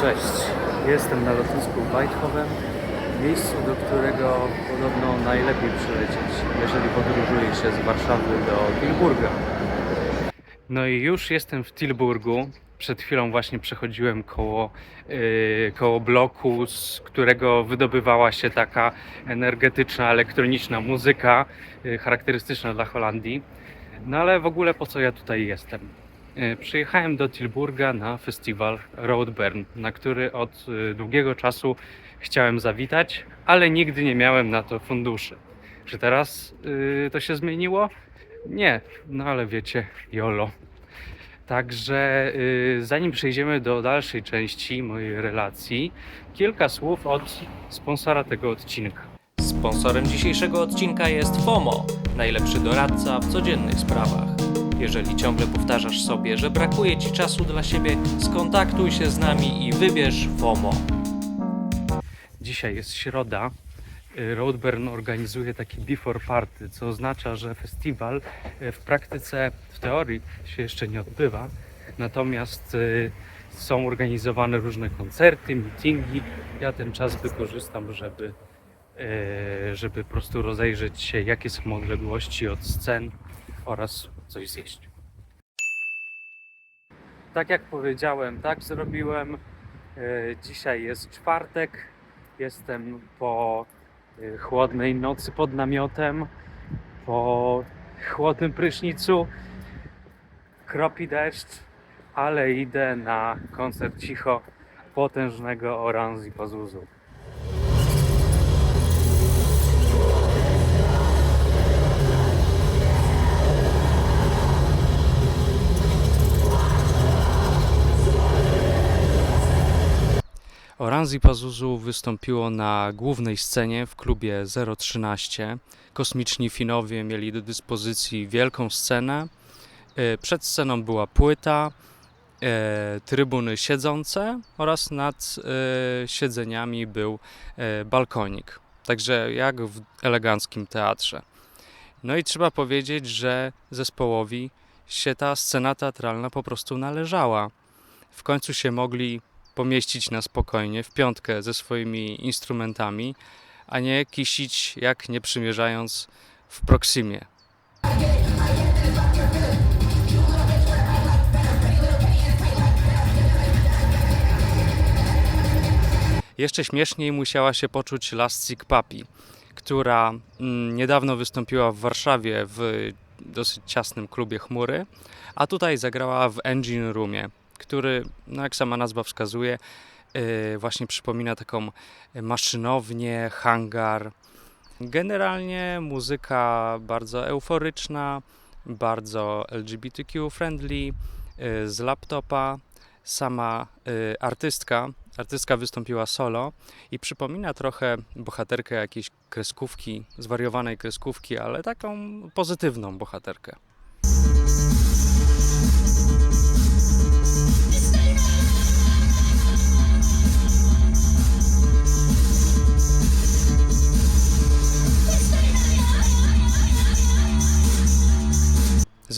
Cześć, jestem na lotnisku Weidhofen, miejscu, do którego podobno najlepiej przylecieć, jeżeli podróżuje się z Warszawy do Tilburga. No i już jestem w Tilburgu. Przed chwilą właśnie przechodziłem koło, yy, koło bloku, z którego wydobywała się taka energetyczna, elektroniczna muzyka yy, charakterystyczna dla Holandii. No ale w ogóle po co ja tutaj jestem? E, Przyjechałem do Tilburga na festiwal Roadburn, na który od e, długiego czasu chciałem zawitać, ale nigdy nie miałem na to funduszy. Czy teraz y, to się zmieniło? Nie, no ale wiecie, YOLO. Także y, zanim przejdziemy do dalszej części mojej relacji, kilka słów od sponsora tego odcinka. Sponsorem dzisiejszego odcinka jest FOMO, najlepszy doradca w codziennych sprawach. Jeżeli ciągle powtarzasz sobie, że brakuje ci czasu dla siebie, skontaktuj się z nami i wybierz FOMO. Dzisiaj jest środa. Roadburn organizuje taki before party, co oznacza, że festiwal y, w praktyce, w teorii się jeszcze nie odbywa, natomiast y, są organizowane różne koncerty, meetingi. Ja ten czas wykorzystam, żeby, y, żeby po prostu rozejrzeć się, jakie są odległości od scen oraz coś zjeść. Tak jak powiedziałem, tak zrobiłem. Y, Dzisiaj jest czwartek. Jestem po y, chłodnej nocy pod namiotem, po chłodnym prysznicu, kropi deszcz, ale idę na koncert cicho potężnego Oranzi Pazuzu. Oranzi Pazuzu wystąpiło na głównej scenie w klubie 013. Kosmiczni Finowie mieli do dyspozycji wielką scenę. E, Przed sceną była płyta, e, trybuny siedzące oraz nad e, siedzeniami był balkonik. Także jak w eleganckim teatrze. No i trzeba powiedzieć, że zespołowi się ta scena teatralna po prostu należała. W końcu się mogli pomieścić na spokojnie w piątkę ze swoimi instrumentami, a nie kisić jak nie przymierzając w Proximie. Jeszcze śmieszniej musiała się poczuć Lascik Papi, która mm, niedawno wystąpiła w Warszawie w dosyć ciasnym klubie Chmury, a tutaj zagrała w Engine Roomie, który, no jak sama nazwa wskazuje, yy, właśnie przypomina taką maszynownię, hangar. Generalnie muzyka bardzo euforyczna, bardzo LGBTQ friendly, yy, z laptopa. Sama yy, artystka, artystka wystąpiła solo i przypomina trochę bohaterkę jakiejś kreskówki, zwariowanej kreskówki, ale taką pozytywną bohaterkę.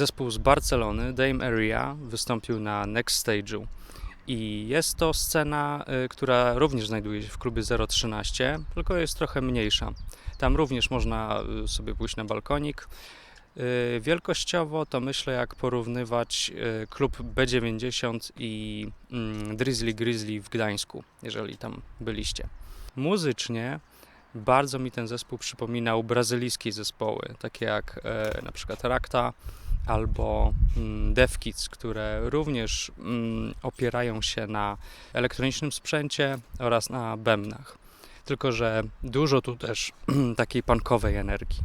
Zespół z Barcelony, Dame Area, wystąpił na Next Stage'u. I jest to scena, y, która również znajduje się w klubie 013, tylko jest trochę mniejsza. Tam również można y, sobie pójść na balkonik. Y, Wielkościowo to myślę, jak porównywać klub B90 i mm, Drizzly Grizzly w Gdańsku, jeżeli tam byliście. Muzycznie bardzo mi ten zespół przypominał brazylijskie zespoły, takie jak e, na przykład Rakta albo mm, Dev Kids, które również mm, opierają się na elektronicznym sprzęcie oraz na bębnach. Tylko, że dużo tu też takiej punkowej energii.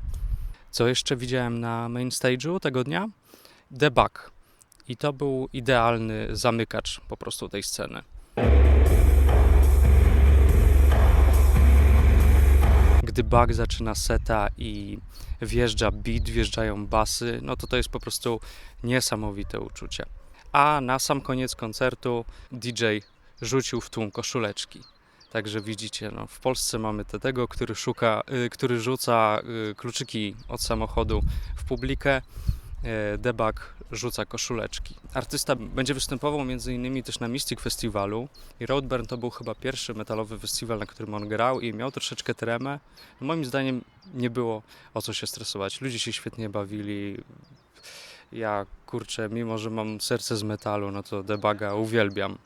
Co jeszcze widziałem na main stage'u tego dnia? The Bug. I to był idealny zamykacz po prostu tej sceny. Gdy Bug zaczyna seta i wjeżdża beat, wjeżdżają basy, no to to jest po prostu niesamowite uczucie. A na sam koniec koncertu DJ rzucił w tłum koszuleczki. Także widzicie, no, w Polsce mamy te- tego, który szuka, y, który rzuca y, kluczyki od samochodu w publikę. E, Debug rzuca koszuleczki. Artysta będzie występował m.in. też na Mystic Festiwalu i Roadburn to był chyba pierwszy metalowy festiwal, na którym on grał i miał troszeczkę tremę. Moim zdaniem nie było o co się stresować. Ludzie się świetnie bawili. Ja, kurczę, mimo że mam serce z metalu, no to Debuga uwielbiam.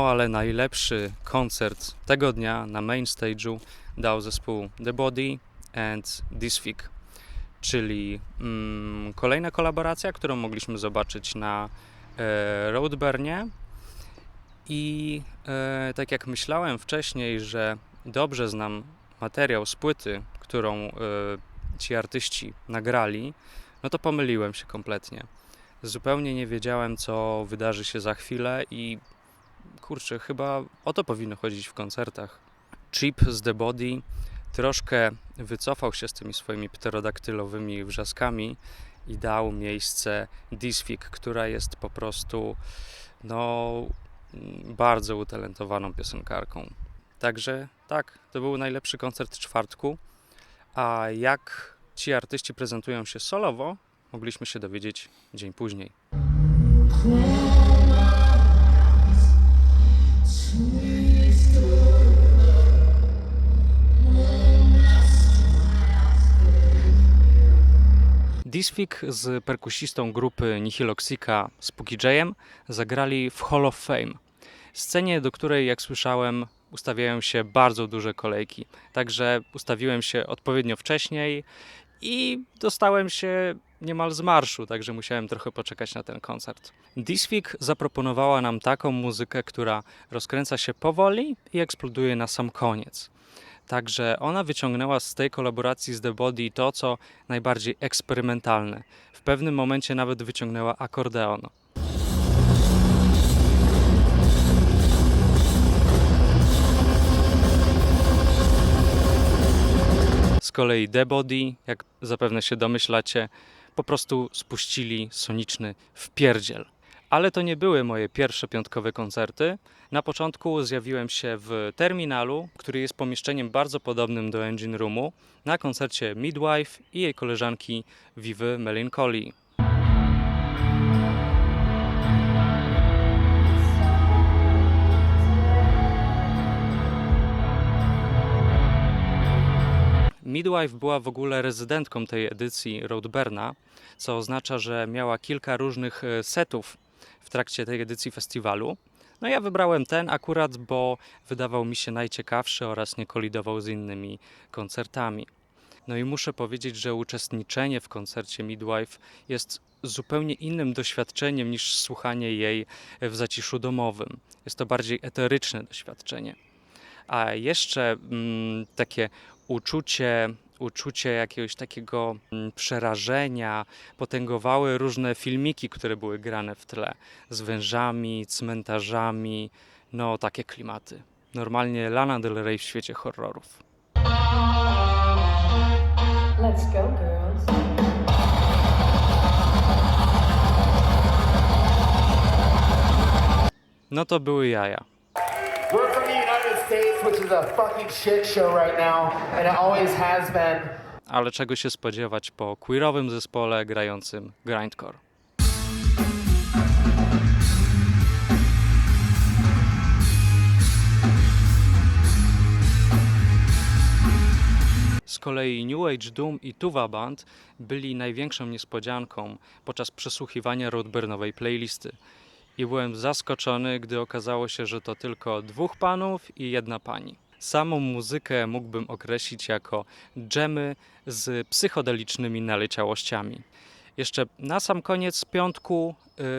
No ale najlepszy koncert tego dnia na main stage'u dał zespół The Body and Disfig, czyli mm, kolejna kolaboracja, którą mogliśmy zobaczyć na e, Roadburnie i e, tak jak myślałem wcześniej, że dobrze znam materiał z płyty, którą e, ci artyści nagrali, no to pomyliłem się kompletnie. Zupełnie nie wiedziałem, co wydarzy się za chwilę i kurczę, chyba o to powinno chodzić w koncertach. Chip z The Body troszkę wycofał się z tymi swoimi pterodaktylowymi wrzaskami i dał miejsce Disfig, która jest po prostu no, bardzo utalentowaną piosenkarką. Także tak, to był najlepszy koncert czwartku. A jak ci artyści prezentują się solowo, mogliśmy się dowiedzieć dzień później. Disfig z perkusistą grupy Nihiloxica Spooky Jayem zagrali w Hall of Fame. Scenie, do której, jak słyszałem, ustawiają się bardzo duże kolejki. Także ustawiłem się odpowiednio wcześniej i dostałem się niemal z marszu, także musiałem trochę poczekać na ten koncert. Disfig zaproponowała nam taką muzykę, która rozkręca się powoli i eksploduje na sam koniec. Także ona wyciągnęła z tej kolaboracji z The Body to, co najbardziej eksperymentalne. W pewnym momencie nawet wyciągnęła akordeon. Z kolei The Body, jak zapewne się domyślacie, po prostu spuścili soniczny wpierdziel. Ale to nie były moje pierwsze piątkowe koncerty. Na początku zjawiłem się w terminalu, który jest pomieszczeniem bardzo podobnym do Engine Roomu, na koncercie Midwife i jej koleżanki Vivy Melancholy. Midwife była w ogóle rezydentką tej edycji Roadburna, co oznacza, że miała kilka różnych e, setów w trakcie tej edycji festiwalu. No ja wybrałem ten akurat, bo wydawał mi się najciekawszy oraz nie kolidował z innymi koncertami. No i muszę powiedzieć, że uczestniczenie w koncercie Midwife jest zupełnie innym doświadczeniem niż słuchanie jej w zaciszu domowym. Jest to bardziej eteryczne doświadczenie. A jeszcze mm, takie uczucie, uczucie jakiegoś takiego mm, przerażenia potęgowały różne filmiki, które były grane w tle z wężami, cmentarzami, no takie klimaty. Normalnie Lana Del Rey w świecie horrorów. Let's go, girls. No to były jaja. States, which is a fucking shit show right now, and it always has been. Ale czego się spodziewać po queerowym zespole grającym grindcore? Z kolei New Age Doom i Tuva Band byli największą niespodzianką podczas przesłuchiwania Roadburnowej playlisty. I byłem zaskoczony, gdy okazało się, że to tylko dwóch panów i jedna pani. Samą muzykę mógłbym określić jako dżemy z psychodelicznymi naleciałościami. Jeszcze na sam koniec piątku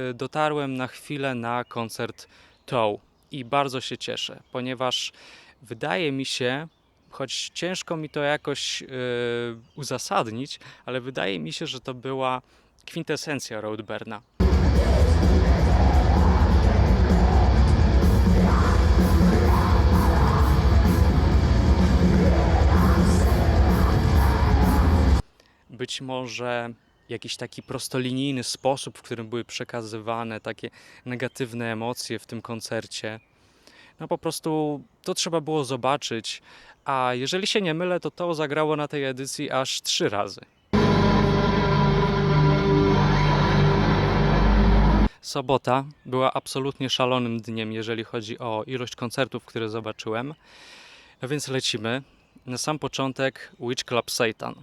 y, dotarłem na chwilę na koncert Toe i bardzo się cieszę, ponieważ wydaje mi się, choć ciężko mi to jakoś y, uzasadnić, ale wydaje mi się, że to była kwintesencja Roadburna. Być może jakiś taki prostolinijny sposób, w którym były przekazywane takie negatywne emocje w tym koncercie. No po prostu to trzeba było zobaczyć, a jeżeli się nie mylę, to to zagrało na tej edycji aż trzy razy. Sobota była absolutnie szalonym dniem, jeżeli chodzi o ilość koncertów, które zobaczyłem. No więc lecimy. Na sam początek Witch Club Satan.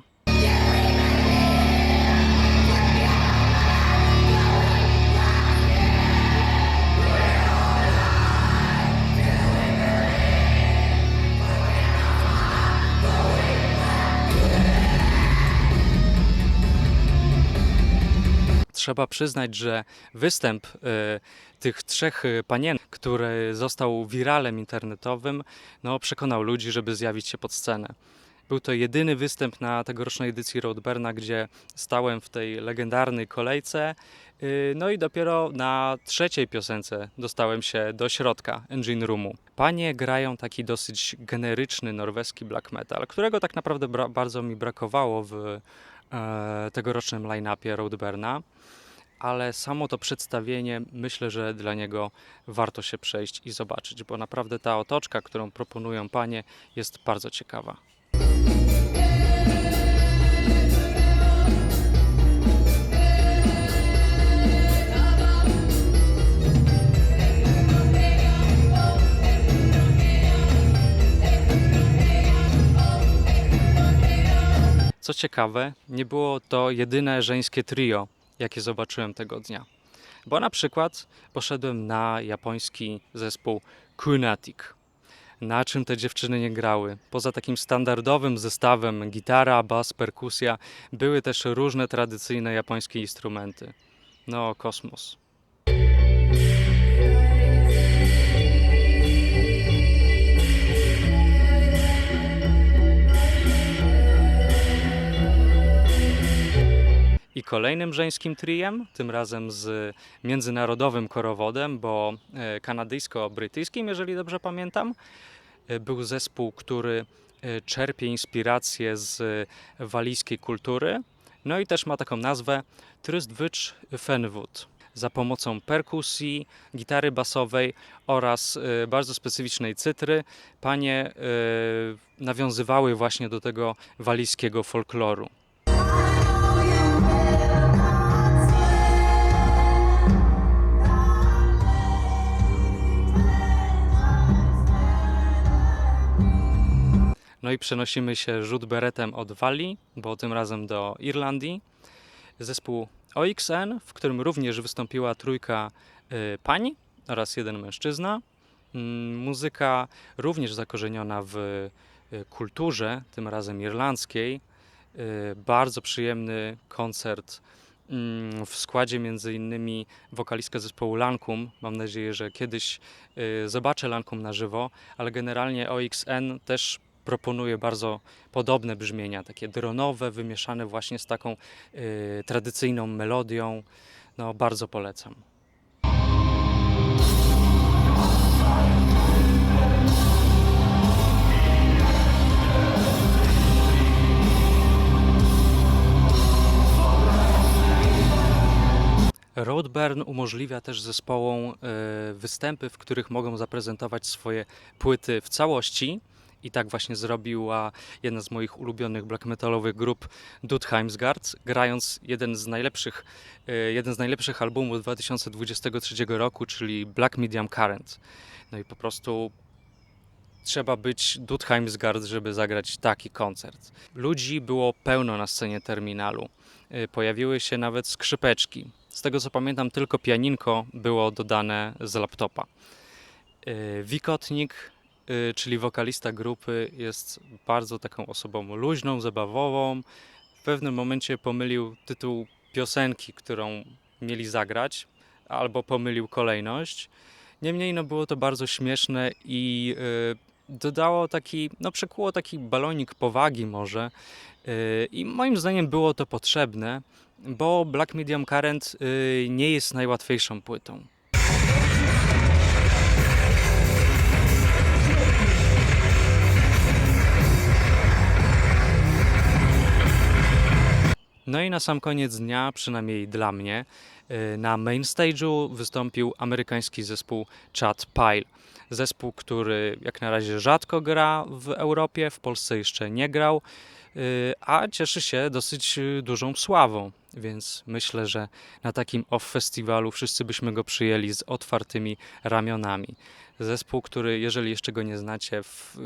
Trzeba przyznać, że występ e, tych trzech e, panien, który został wiralem internetowym, no, przekonał ludzi, żeby zjawić się pod scenę. Był to jedyny występ na tegorocznej edycji Roadburna, gdzie stałem w tej legendarnej kolejce. y, No i dopiero na trzeciej piosence dostałem się do środka engine roomu. Panie grają taki dosyć generyczny norweski black metal, którego tak naprawdę bardzo mi brakowało w e, tegorocznym line-upie Roadburna. Ale samo to przedstawienie myślę, że dla niego warto się przejść i zobaczyć, bo naprawdę ta otoczka, którą proponują panie, jest bardzo ciekawa. Co ciekawe, nie było to jedyne żeńskie trio, jakie zobaczyłem tego dnia. Bo na przykład poszedłem na japoński zespół Kunatic. Na czym te dziewczyny nie grały? Poza takim standardowym zestawem gitara, bas, perkusja, były też różne tradycyjne japońskie instrumenty. No, kosmos. Kolejnym żeńskim triem, tym razem z międzynarodowym korowodem, bo e, kanadyjsko-brytyjskim, jeżeli dobrze pamiętam, e, był zespół, który e, czerpie inspirację z walijskiej kultury. No i też ma taką nazwę Trystwycz Fenwood. Za pomocą perkusji, gitary basowej oraz bardzo specyficznej cytry panie nawiązywały właśnie do tego walijskiego folkloru. No i przenosimy się rzut beretem od Walii, bo tym razem do Irlandii. Zespół OXN, w którym również wystąpiła trójka y, pań oraz jeden mężczyzna. Mm, Muzyka również zakorzeniona w y, kulturze, tym razem irlandzkiej. Y, Bardzo przyjemny koncert mm, w składzie między innymi wokalistka zespołu Lankum. Mam nadzieję, że kiedyś y, zobaczę Lankum na żywo, ale generalnie OXN też proponuje bardzo podobne brzmienia, takie dronowe, wymieszane właśnie z taką y, tradycyjną melodią. No, bardzo polecam. Roadburn umożliwia też zespołom y, występy, w których mogą zaprezentować swoje płyty w całości. I tak właśnie zrobiła jedna z moich ulubionych black metalowych grup Dudheimsgard, grając jeden z najlepszych, y, jeden z najlepszych albumów 2023 roku, czyli Black Medium Current. No i po prostu trzeba być Dudheimsgard, żeby zagrać taki koncert. Ludzi było pełno na scenie terminalu. Y, Pojawiły się nawet skrzypeczki. Z tego co pamiętam, tylko pianinko było dodane z laptopa. Y, Wikotnik, czyli wokalista grupy, jest bardzo taką osobą luźną, zabawową. W pewnym momencie pomylił tytuł piosenki, którą mieli zagrać, albo pomylił kolejność. Niemniej no, było to bardzo śmieszne i y, dodało taki, no przekuło taki balonik powagi może. Y, I moim zdaniem było to potrzebne, bo Black Medium Current y, nie jest najłatwiejszą płytą. No i na sam koniec dnia, przynajmniej dla mnie, y, na main stage'u wystąpił amerykański zespół Chad Pile. Zespół, który jak na razie rzadko gra w Europie, w Polsce jeszcze nie grał, a cieszy się dosyć y, dużą sławą, więc myślę, że na takim off festiwalu wszyscy byśmy go przyjęli z otwartymi ramionami. Zespół, który, jeżeli jeszcze go nie znacie, w,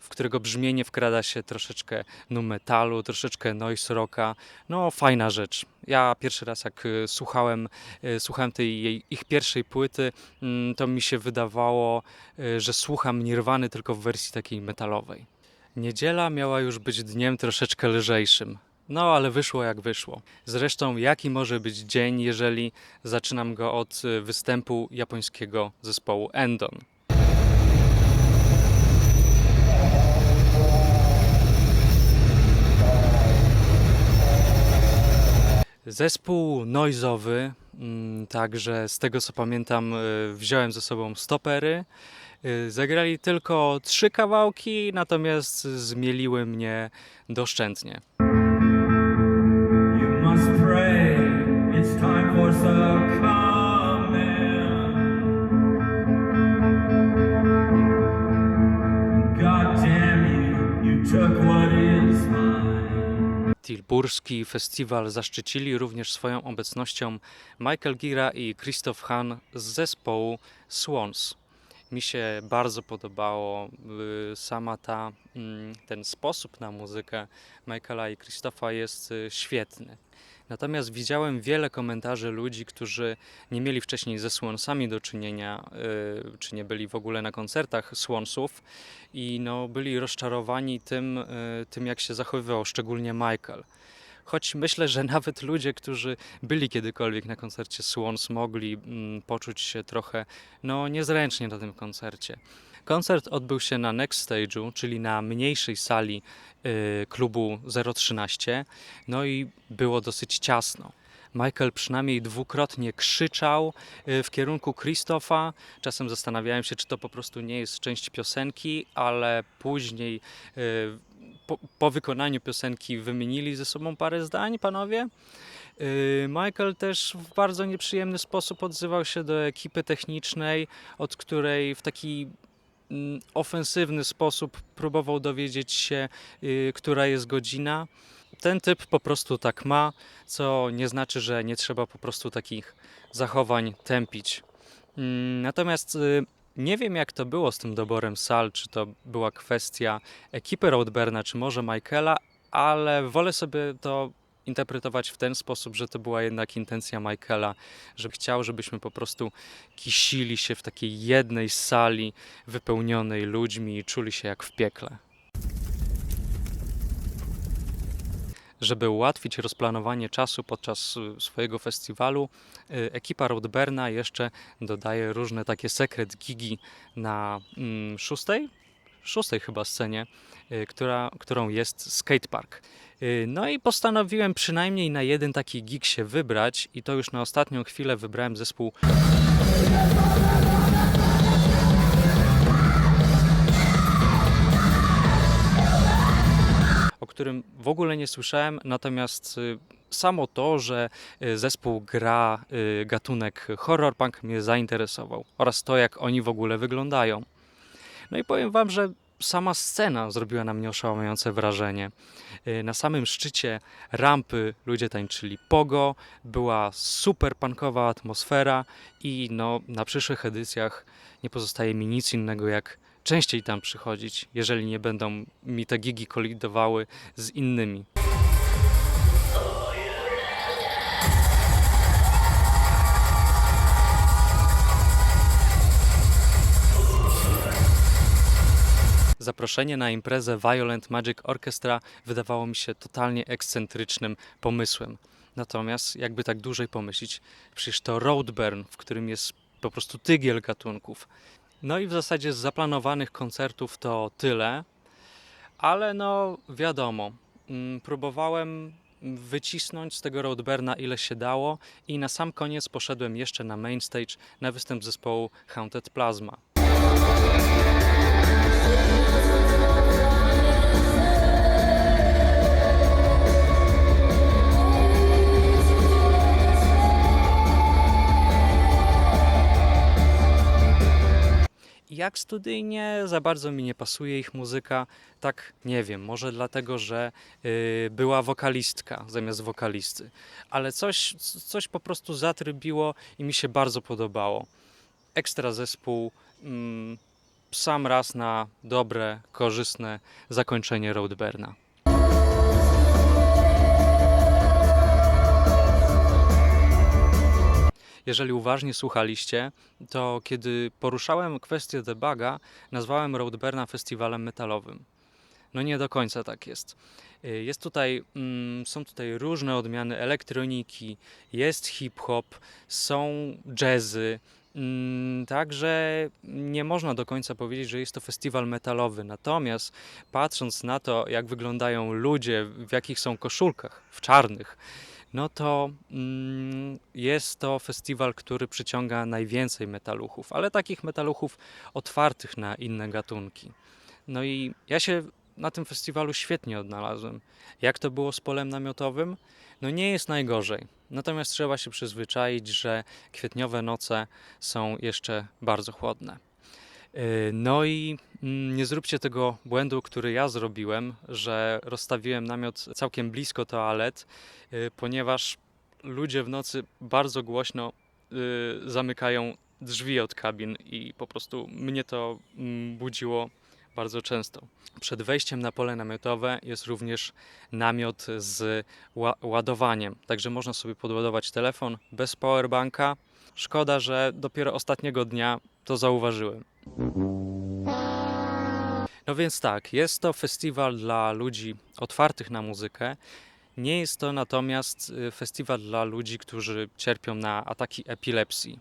w którego brzmienie wkrada się troszeczkę nu metalu, troszeczkę noise rocka, no fajna rzecz. Ja pierwszy raz jak y, słuchałem, y, słuchałem tej jej, ich pierwszej płyty, mm, to mi się wydawało, y, że słucham Nirwany tylko w wersji takiej metalowej. Niedziela miała już być dniem troszeczkę lżejszym. No, ale wyszło jak wyszło. Zresztą, jaki może być dzień, jeżeli zaczynam go od y, występu japońskiego zespołu Endon? Zespół noizowy, mm, także z tego co pamiętam, y, wziąłem ze sobą stopery. Y, Zagrali tylko trzy kawałki, natomiast zmieliły mnie doszczętnie. Tilburski festiwal zaszczycili również swoją obecnością Michael Gira i Christoph Hahn z zespołu Swans. Mi się bardzo podobało y, sama ta, mm, ten sposób na muzykę Michaela i Christopha jest y, świetny. Natomiast widziałem wiele komentarzy ludzi, którzy nie mieli wcześniej ze Swansami do czynienia, y, czy nie byli w ogóle na koncertach Swansów i no, byli rozczarowani tym, tym, jak się zachowywał, szczególnie Michael. Choć myślę, że nawet ludzie, którzy byli kiedykolwiek na koncercie Swans, mogli mm, poczuć się trochę no, niezręcznie na tym koncercie. Koncert odbył się na Next Stage'u, czyli na mniejszej sali y, klubu 013, no i było dosyć ciasno. Michael przynajmniej dwukrotnie krzyczał y, w kierunku Christopha. Czasem zastanawiałem się, czy to po prostu nie jest część piosenki, ale później y, po, po wykonaniu piosenki wymienili ze sobą parę zdań, panowie. Y, Michael też w bardzo nieprzyjemny sposób odzywał się do ekipy technicznej, od której w taki mm, ofensywny sposób próbował dowiedzieć się, y, która jest godzina. Ten typ po prostu tak ma, co nie znaczy, że nie trzeba po prostu takich zachowań tępić. Mm, Natomiast y, nie wiem, jak to było z tym doborem sal, czy to była kwestia ekipy Roadberna, czy może Michaela, ale wolę sobie to interpretować w ten sposób, że to była jednak intencja Michaela, że chciał, żebyśmy po prostu kisili się w takiej jednej sali wypełnionej ludźmi i czuli się jak w piekle. Żeby ułatwić rozplanowanie czasu podczas y, swojego festiwalu, y, ekipa Roadberna jeszcze dodaje różne takie sekret gigi na mm, szóstej, szóstej chyba scenie, y, która, którą jest skatepark. No i postanowiłem przynajmniej na jeden taki gig się wybrać i to już na ostatnią chwilę wybrałem zespół którym w ogóle nie słyszałem, natomiast y, samo to, że y, zespół gra y, gatunek horror punk mnie zainteresował oraz to, jak oni w ogóle wyglądają. No i powiem wam, że sama scena zrobiła na mnie oszałamiające wrażenie. Na samym szczycie rampy ludzie tańczyli pogo, była super punkowa atmosfera i no, na przyszłych edycjach nie pozostaje mi nic innego jak częściej tam przychodzić, jeżeli nie będą mi te gigi kolidowały z innymi. Zaproszenie na imprezę Violent Magic Orchestra wydawało mi się totalnie ekscentrycznym pomysłem. Natomiast, jakby tak dłużej pomyśleć, przecież to Roadburn, w którym jest po prostu tygiel gatunków. No i w zasadzie z zaplanowanych koncertów to tyle, ale no wiadomo, mm, próbowałem wycisnąć z tego Roadburna ile się dało i na sam koniec poszedłem jeszcze na main stage na występ zespołu Haunted Plasma. Jak studyjnie, za bardzo mi nie pasuje ich muzyka. Tak, nie wiem, może dlatego, że y, była wokalistka zamiast wokalisty. Ale coś, coś po prostu zatrybiło i mi się bardzo podobało. Ekstra zespół, mm, sam raz na dobre, korzystne zakończenie Roadburna. Jeżeli uważnie słuchaliście, to kiedy poruszałem kwestię debuga, nazwałem Roadburna festiwalem metalowym. No nie do końca tak jest. Y, Jest tutaj, mm, są tutaj różne odmiany elektroniki, jest hip-hop, są jazzy, mm, także nie można do końca powiedzieć, że jest to festiwal metalowy. Natomiast patrząc na to, jak wyglądają ludzie, w jakich są koszulkach, w czarnych, no to mm, jest to festiwal, który przyciąga najwięcej metaluchów, ale takich metaluchów otwartych na inne gatunki. No i ja się na tym festiwalu świetnie odnalazłem. Jak to było z polem namiotowym? No nie jest najgorzej. Natomiast trzeba się przyzwyczaić, że kwietniowe noce są jeszcze bardzo chłodne. Yy, No i mm, nie zróbcie tego błędu, który ja zrobiłem, że rozstawiłem namiot całkiem blisko toalet, yy, ponieważ ludzie w nocy bardzo głośno yy, zamykają drzwi od kabin i po prostu mnie to mm, budziło bardzo często. Przed wejściem na pole namiotowe jest również namiot z ła- ładowaniem, także można sobie podładować telefon bez powerbanka. Szkoda, że dopiero ostatniego dnia to zauważyłem. No więc tak, jest to festiwal dla ludzi otwartych na muzykę. Nie jest to natomiast y, festiwal dla ludzi, którzy cierpią na ataki epilepsji.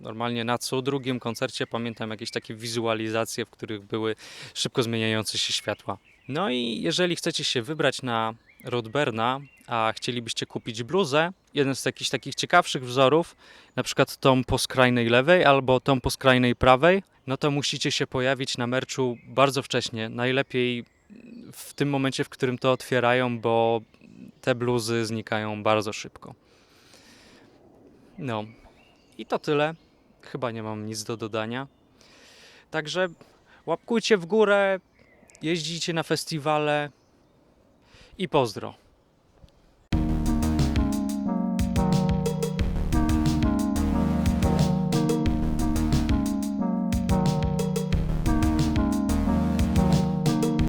Normalnie na co drugim koncercie pamiętam jakieś takie wizualizacje, w których były szybko zmieniające się światła. No i jeżeli chcecie się wybrać na Rodberna, a chcielibyście kupić bluzę, jeden z jakichś takich ciekawszych wzorów, na przykład tą po skrajnej lewej albo tą po skrajnej prawej, no to musicie się pojawić na merczu bardzo wcześnie. Najlepiej w tym momencie, w którym to otwierają, bo te bluzy znikają bardzo szybko. No i to tyle. Chyba nie mam nic do dodania. Także łapkujcie w górę, jeździcie na festiwale i pozdro.